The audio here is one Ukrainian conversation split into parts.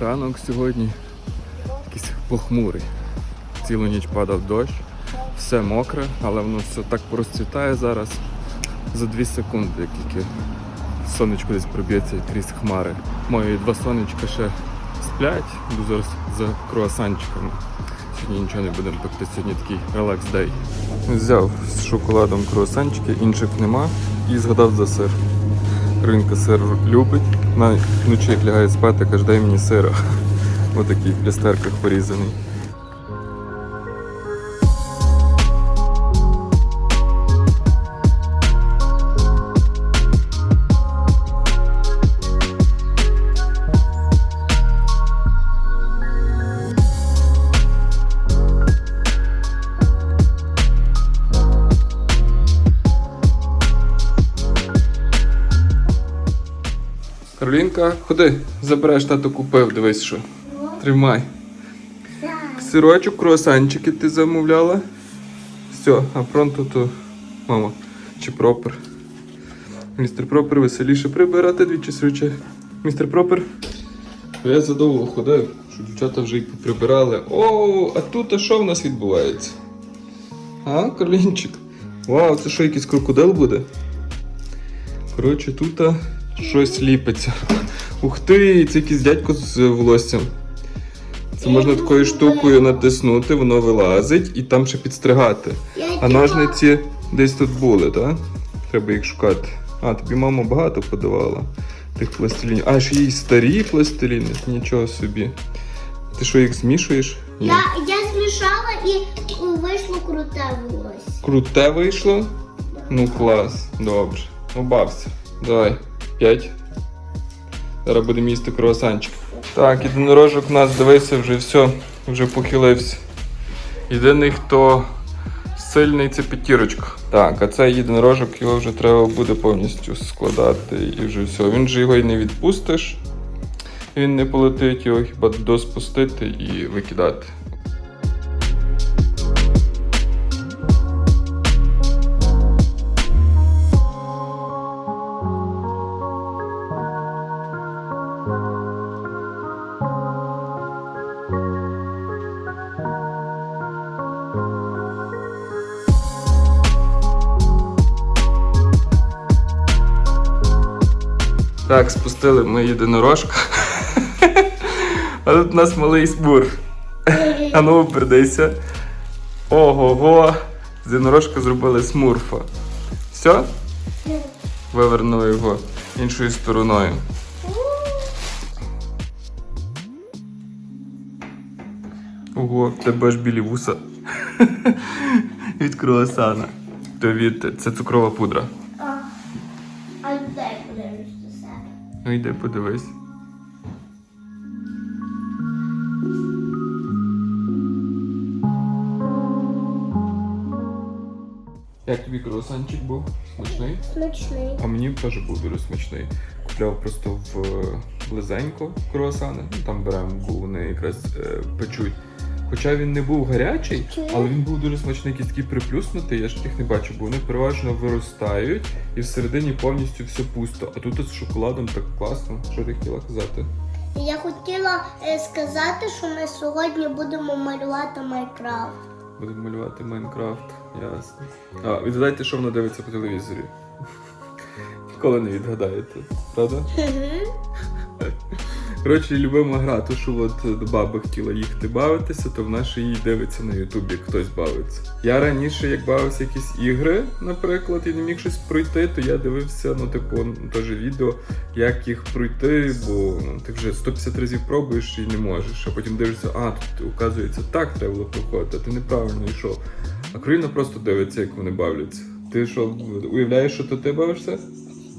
Ранок сьогодні якийсь похмурий. Цілу ніч падав дощ, все мокре, але воно все так розцвітає зараз за 2 секунди, як тільки сонечко десь проб'ється крізь хмари. Мої два сонечка ще сплять, йду зараз за круасанчиками. Сьогодні нічого не будемо пекти, сьогодні такий релакс-дей. Взяв з шоколадом круасанчики, інших нема, і згадав за сир. Ринка сир любить. Вночі як лягає спати, каже, дай мені сира. Отакий в плястерках порізаний. Каролінка, ходи, забереш, тато купив, дивись що. Тримай. Сирочок, круасанчики ти замовляла. Все, а пронто то мама чи пропер. Містер Пропер веселіше прибирати двічі сироче. Містер Пропер. Я задовго ходив, що дівчата вже й прибирали. О, а тут а що в нас відбувається? А, Карлінчик? Вау, це що, якийсь крокодил буде? Коротше, тут щось ліпиться. Ух ти, це якийсь дядько з волоссям. Це можна такою штукою натиснути, воно вилазить і там ще підстригати. А ножниці десь тут були, так? Треба їх шукати. А, тобі мама багато подавала тих пластилінів. А, ще є й старі пластиліни, нічого собі. Ти що їх змішуєш? Ні. Я, я змішала і вийшло круте волосся. Круте вийшло? Ну клас, добре. Обався. Давай, п'ять. Зараз будемо їсти круасанчик. Так, єдинорожок у нас дивися, вже все, вже похилився. Єдиний, хто сильний, це п'ятірочка. Так, а цей єдинорожок його вже треба буде повністю складати і вже все. Він же його і не відпустиш. Він не полетить, його хіба доспустити і викидати. Так, спустили ми єдинорожка. А тут у нас малий смур. А ну передайся. Ого-го. З єдинорожка зробили смурфа. Все? Вивернули його іншою стороною. Ого, в тебе аж білі вуса. Від круасана. Це цукрова пудра. А, а де? Ну йди подивись. Як тобі круасанчик був? Смачний? Смачний. А мені теж був дуже смачний. Купляв просто в е, близенько круасани. Там беремо, бо вони якраз е, печуть. Хоча він не був гарячий, але він був дуже смачний, якийсь такий приплюснутий, я ж їх не бачу, бо вони переважно виростають і всередині повністю все пусто. А тут з шоколадом так класно. Що ти хотіла казати? Я хотіла е, сказати, що ми сьогодні будемо малювати Майнкрафт. Будемо малювати Майнкрафт. Ясно. А, відгадайте, що вона дивиться по телевізорі. Ніколи не відгадаєте, правда? Коротше, любима гра, то що от до баби хотіла їхати бавитися, то вона ще її дивиться на Ютубі, хтось бавиться. Я раніше, як бавився якісь ігри, наприклад, і не міг щось пройти, то я дивився, ну, типу, теж відео, як їх пройти, бо ну, ти вже 150 разів пробуєш і не можеш. А потім дивишся, а тут, оказується, так треба було проходити, а ти неправильно йшов. А Кароліна просто дивиться, як вони бавляться. Ти що, уявляєш, що то ти бавишся?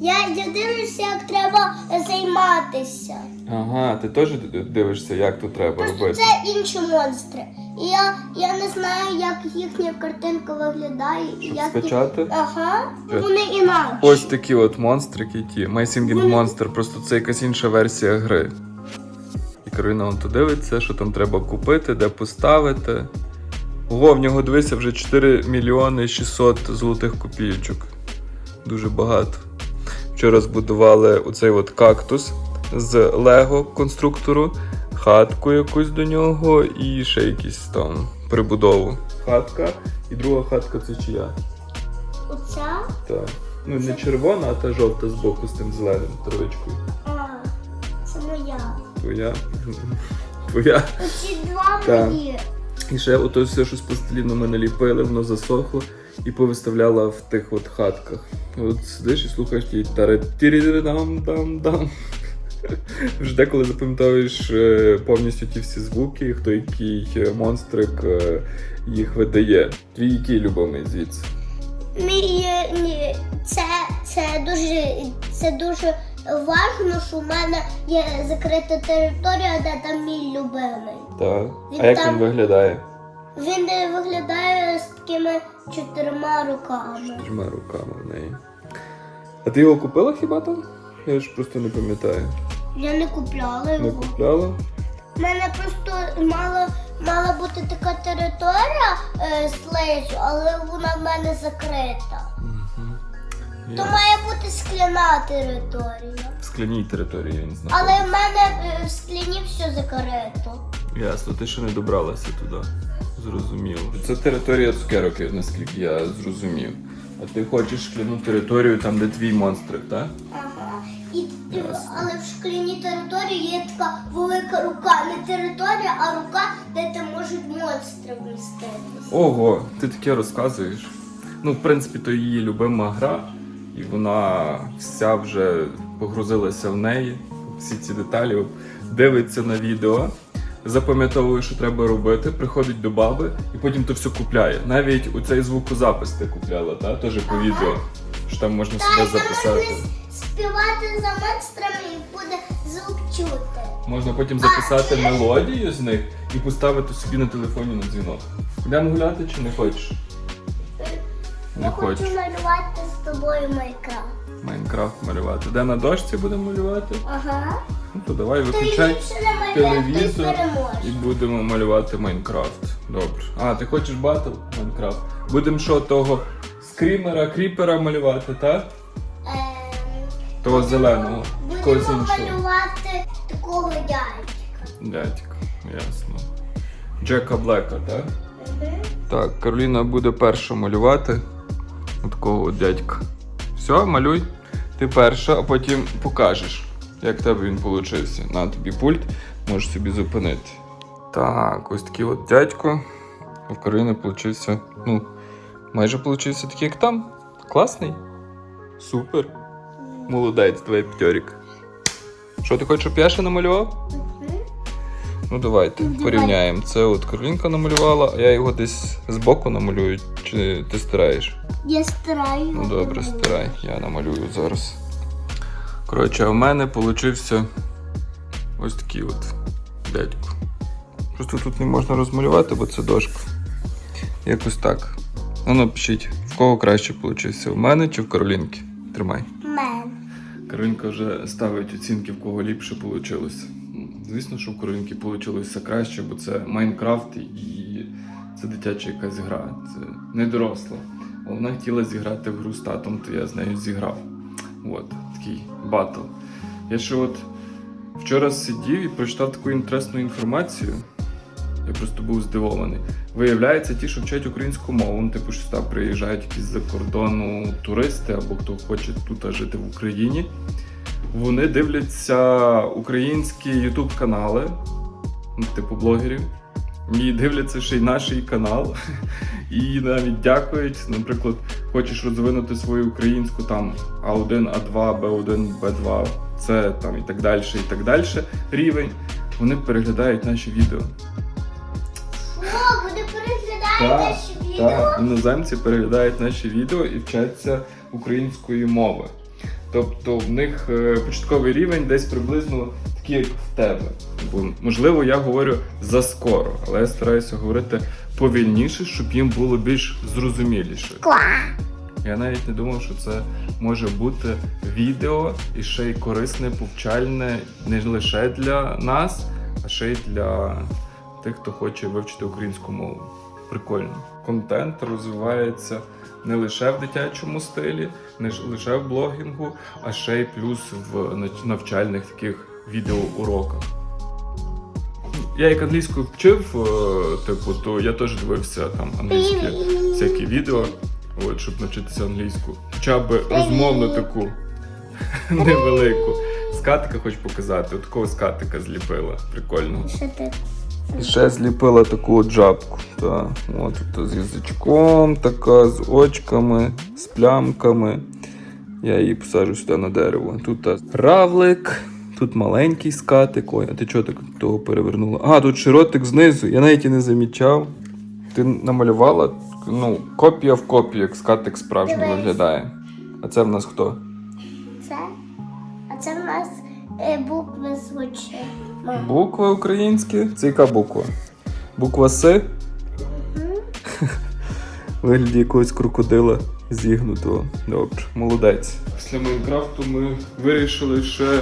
Я, я дивлюся, як треба займатися. Ага, ти теж дивишся, як тут треба Просто робити. це інші монстри. І я, я не знаю, як їхня картинка виглядає. Щоб як їх- Ага, Е. вони інакші. Ось такі от монстрики ті. My Singing Monster, просто це якась інша версія гри. І Кароліна вон то дивиться, що там треба купити, де поставити. Ого, в нього дивися вже 4 мільйони 600 золотих копійочок. Дуже багато. Вчора збудували оцей от кактус з Лего конструктору. хатку якусь до нього і ще якісь там прибудову. Хатка і друга хатка це чия? Оця? Так. Ну не червона, а та жовта збоку з тим зеленим травичкою. А, це моя. Твоя. Твоя. Оці два мої. І ще ото все, що з пластиліну ми наліпили, воно засохло і повиставляла в тих от хатках. От сидиш і слухаєш ті тари дам дам дам Вже деколи запам'ятовуєш е, повністю ті всі звуки, хто який е, монстрик е, їх видає. Твій який любимий звідси? Мій, ні, це, це дуже, це дуже важливо, що в мене є закрита територія, де там мій любимий. Так. Він А як там- він виглядає? Він виглядає з такими чотирма руками. Трьома руками в неї. А ти його купила хіба там? Я ж просто не пам'ятаю. Я не купляла Не його. купляла? У мене просто мала, мала бути така територія е, слизу, але вона в мене закрита. То має бути скляна територія. В скляній території я не знаю. Але в мене е, в скляні все закрито. Ясно, ти ще не добралася туди. Зрозуміло. Це територія цукерок, наскільки я зрозумів. А ти хочеш шкляну територію там, де твій монстрик, так? Ага. І, Ясно. але в шкляній території є така велика рука. Не територія, а рука, де там можуть монстри вміститися. Ого, ти таке розказуєш. Ну, в принципі, то її любима гра, і вона вся вже погрузилася в неї. Всі ці деталі дивиться на відео, запам'ятовує, що треба робити, приходить до баби і потім то все купляє. Навіть у цей звукозапис ти купляла, та? теж по відео. Що там можна себе Та й записати. можна співати за монстрами і буде звук чути. Можна потім записати мелодію з них і поставити собі на телефоні на дзвінок. Йдемо гуляти чи не хочеш? Не Я хочеш. хочу малювати з тобою Майнкрафт. Майнкрафт малювати. Де на дошці будемо малювати? Ага. Ну то давай виключай телевізор і будемо малювати Майнкрафт. Добре. А, ти хочеш батл Майнкрафт? Будемо що того скрімера, кріпера малювати, так? Ем, Того зеленого. Будемо малювати такого дядька. Дядька, ясно. Джека Блека, так? Так, Кароліна буде перша малювати. Такого дядька. Все, малюй. Ти перша, а потім покажеш, як в тебе він получився. На тобі пульт, можеш собі зупинити. Так, ось такий от дядько. У Кароліни получився, ну, майже получився такий, як там. Класний. Супер. Молодець, давай п'ятьорік. Що ти хочеш, щоб я ще намалював? Ну давайте порівняємо. Це от Каролінка намалювала, а я його десь збоку намалюю, чи ти стираєш? Я стараю. Ну добре, стирай, я намалюю зараз. Коротше, в мене получився ось такий от дядько. Просто тут не можна розмалювати, бо це дошка. Якось так. Ну, напишіть, в кого краще получився, в мене чи в Каролінки? Тримай. Мен. Каролінка вже ставить оцінки, в кого ліпше вийшло. Звісно, що в Каролінки вийшло краще, бо це Майнкрафт і це дитяча якась гра. Це не доросла. Вона хотіла зіграти в гру з татом, то я з нею зіграв. От, такий батл. Я ще от вчора сидів і прочитав таку інтересну інформацію. Я просто був здивований. Виявляється, ті, що вчать українську мову, ну, типу, що сюди приїжджають якісь з-за кордону туристи або хто хоче тут жити в Україні. Вони дивляться українські ютуб канали, ну, типу блогерів, і дивляться ще й наш канал. І навіть дякують. Наприклад, хочеш розвинути свою українську там А1, А2, Б1, Б2, С там і так далі, і так далі рівень. Вони переглядають наші відео. О, вони переглядають Так, наші відео. Так, іноземці переглядають наші відео і вчаться української мови. Тобто в них е, початковий рівень десь приблизно такий, як в тебе. Можливо, я говорю заскоро, але я стараюся говорити повільніше, щоб їм було більш зрозуміліше. Я навіть не думав, що це може бути відео і ще й корисне, повчальне не лише для нас, а ще й для тих, хто хоче вивчити українську мову. Прикольно. Контент розвивається не лише в дитячому стилі, не лише в блогінгу, а ще й плюс в навчальних таких відеоуроках. Я як англійську вчив, е, типу, то я теж дивився там англійські всякі відео, от, щоб навчитися англійську. Хоча б розмовну таку невелику. Скатика хочу показати. От такого скатика зліпила. Прикольно. І ще зліпила таку от жабку. Та, от тут з язичком, така, з очками, з плямками. Я її посаджу сюди на дерево. Тут та, равлик, тут маленький скатик. Ой, а ти чого так того перевернула? А, тут широтик знизу, я навіть і не замічав. Ти намалювала ну, копія в копію, як скатик справжній Дивись. виглядає. А це в нас хто? Це? А це в нас е, букви звучать. Мам. Букви українські. Це яка буква? Буква С? Вигляді якогось крокодила зігнутого. Добре, молодець. Після Майнкрафту ми вирішили ще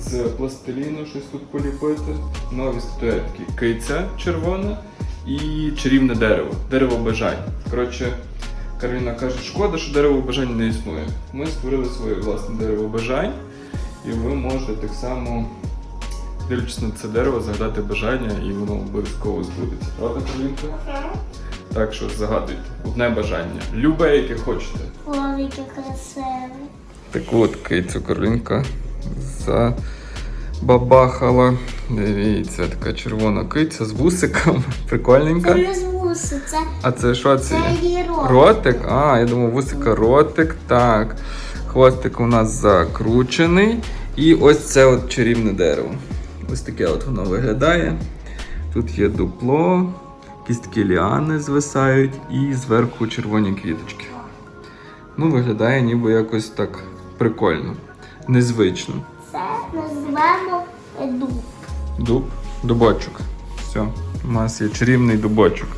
з пластиліну щось тут поліпити. Нові статуетки. Киця червона і чарівне дерево. Дерево бажань. Коротше, Кароліна каже, шкода, що дерево бажань не існує. Ми створили своє власне дерево бажань, і ви можете так само, дивлячись на це дерево, загадати бажання, і воно обов'язково збудеться. Правда, Каролінка? Так що загадуйте. Одне бажання. Любе, яке хочете. Ой, яке красиве. Так от кицю Каролінка забабахала. Дивіться, така червона киця з вусиком. Це Прикольненька. не з вуси, це, А це що це? це є? її. Ротик? А, я думав, вусика ротик. Так. Хвостик у нас закручений. І ось це от чарівне дерево. Ось таке от воно виглядає. Тут є дупло, кістки ліани звисають і зверху червоні квіточки. Ну, виглядає ніби якось так прикольно, незвично. Це називаємо дуб. Дуб, дубочок. Все, у нас є чарівний дубочок.